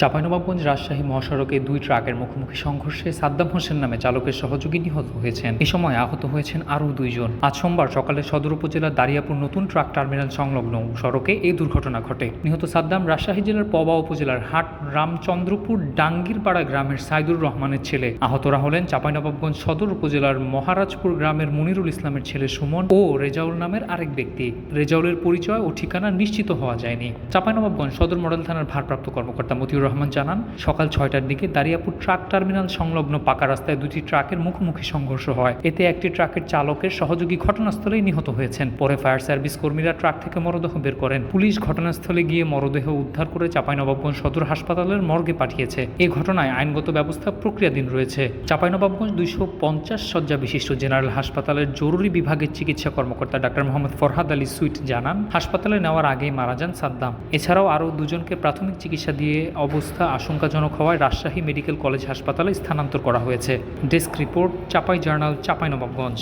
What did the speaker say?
চাঁপাইনবাবগঞ্জ রাজশাহী মহাসড়কে দুই ট্রাকের মুখোমুখি সংঘর্ষে সাদ্দাম হোসেন নামে চালকের সহযোগী নিহত হয়েছেন। এ সময় আহত হয়েছেন আরও দুইজন। আজ সোমবার সকালে সদর উপজেলার দারিয়াপুর নতুন ট্রাক টার্মিনাল সংলগ্ন সড়কে এই দুর্ঘটনা ঘটে। নিহত সাদ্দাম রাজশাহী জেলার পবা উপজেলার হাট রামচন্দ্রপুর ডাঙ্গিরপাড়া গ্রামের সাইদুর রহমানের ছেলে। আহতরা হলেন চাঁপাইনবাবগঞ্জ সদর উপজেলার মহারাজপুর গ্রামের মনিরুল ইসলামের ছেলে সুমন ও রেজাউল নামের আরেক ব্যক্তি। রেজাউলের পরিচয় ও ঠিকানা নিশ্চিত হওয়া যায়নি। চাঁপাইনবাবগঞ্জ সদর মডেল থানার ভারপ্রাপ্ত কর্মকর্তা মতিউর রহমান জানান, সকাল ছয়টার দিকে দারিয়াপুর ট্রাক টার্মিনাল সংলগ্ন পাকা রাস্তায় দুটি ট্রাকের মুখোমুখি সংঘর্ষ হয়। এতে একটি ট্রাকের চালকের সহযোগী ঘটনাস্থলেই নিহত হয়েছেন। পরে ফায়ার সার্ভিস কর্মীরা ট্রাক থেকে মরদেহ বের করেন। পুলিশ ঘটনাস্থলে গিয়ে মরদেহ উদ্ধার করে চাঁপাইনবাবগঞ্জ সদর হাসপাতালের মর্গে পাঠিয়েছে। এই ঘটনায় আইনগত ব্যবস্থা প্রক্রিয়াধীন রয়েছে। চাঁপাইনবাবগঞ্জ দুইশো পঞ্চাশ শয্যা বিশিষ্ট জেনারেল হাসপাতালের জরুরি বিভাগের চিকিৎসা কর্মকর্তা ডাক্তার মোহাম্মদ ফরহাদ আলী সুইট জানান, হাসপাতালে নেওয়ার আগেই মারা যান সাদ্দাম। এছাড়াও আরও দুজনকে প্রাথমিক চিকিৎসা দিয়ে অবস্থা আশঙ্কাজনক হওয়ায় রাজশাহী মেডিকেল কলেজ হাসপাতালে স্থানান্তর করা হয়েছে। Desk report, Chapai journal, Chapainawabganj.